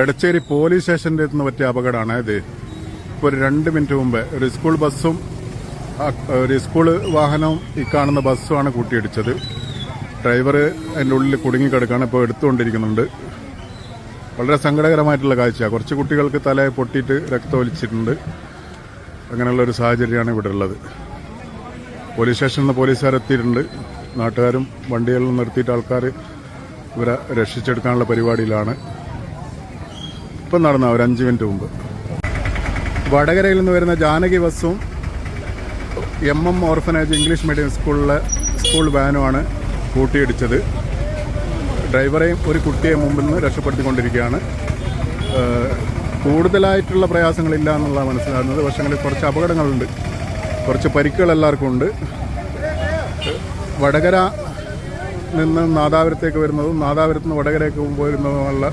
Edachery police സ്റ്റേഷന്റെ നിന്ന് പറ്റിയ അപകടമാണ് ഇത്. ഒരു രണ്ട് മിനിറ്റ് മുമ്പ് ഒരു സ്കൂൾ ബസ്സും ഒരു സ്കൂൾ വാഹനവും ഈ കാണുന്ന ബസ്സുമാണ് കൂട്ടിയിടിച്ചത്. ഡ്രൈവർ അതിന്റെ ഉള്ളിൽ കുടുങ്ങിക്കിടക്കാണ് ഇപ്പോൾ എടുത്തുകൊണ്ടിരിക്കുന്നുണ്ട്. വളരെ സങ്കടകരമായിട്ടുള്ള കാഴ്ചയാണ്. കുറച്ച് കുട്ടികൾക്ക് തല പൊട്ടിയിട്ട് രക്തമൊലിച്ചിട്ടുണ്ട് അങ്ങനെയുള്ള ഒരു സാഹചര്യമാണ് ഇവിടെ ഉള്ളത്. പോലീസ് സ്റ്റേഷനിൽ നിന്ന് പോലീസുകാർ എത്തിയിട്ടുണ്ട്. നാട്ടുകാരും വണ്ടികളിൽ നിർത്തിയിട്ട് ആൾക്കാർ ഇവരെ രക്ഷിച്ചെടുക്കാനുള്ള പരിപാടിയിലാണ്. ഇപ്പം നടന്ന ഒരു അഞ്ച് മിനിറ്റ് മുമ്പ്. വടകരയിൽ നിന്ന് വരുന്ന ജാനകി ബസ്സും M M orphanage English medium സ്കൂളിലെ സ്കൂൾ വാനുമാണ് കൂട്ടിയിടിച്ചത്. ഡ്രൈവറെയും ഒരു കുട്ടിയെ മുമ്പിൽ നിന്ന് രക്ഷപ്പെടുത്തിക്കൊണ്ടിരിക്കുകയാണ്. കൂടുതലായിട്ടുള്ള പ്രയാസങ്ങളില്ല എന്നുള്ളതാണ് മനസ്സിലാകുന്നത്. പക്ഷേ അങ്ങനെ കുറച്ച് അപകടങ്ങളുണ്ട്. കുറച്ച് പരിക്കുകൾ എല്ലാവർക്കും ഉണ്ട്. വടകര നിന്ന് നാദാപുരത്തേക്ക് വരുന്നതും നാദാപുരത്ത് നിന്ന് വടകരയ്ക്ക് വരുന്നതുമുള്ള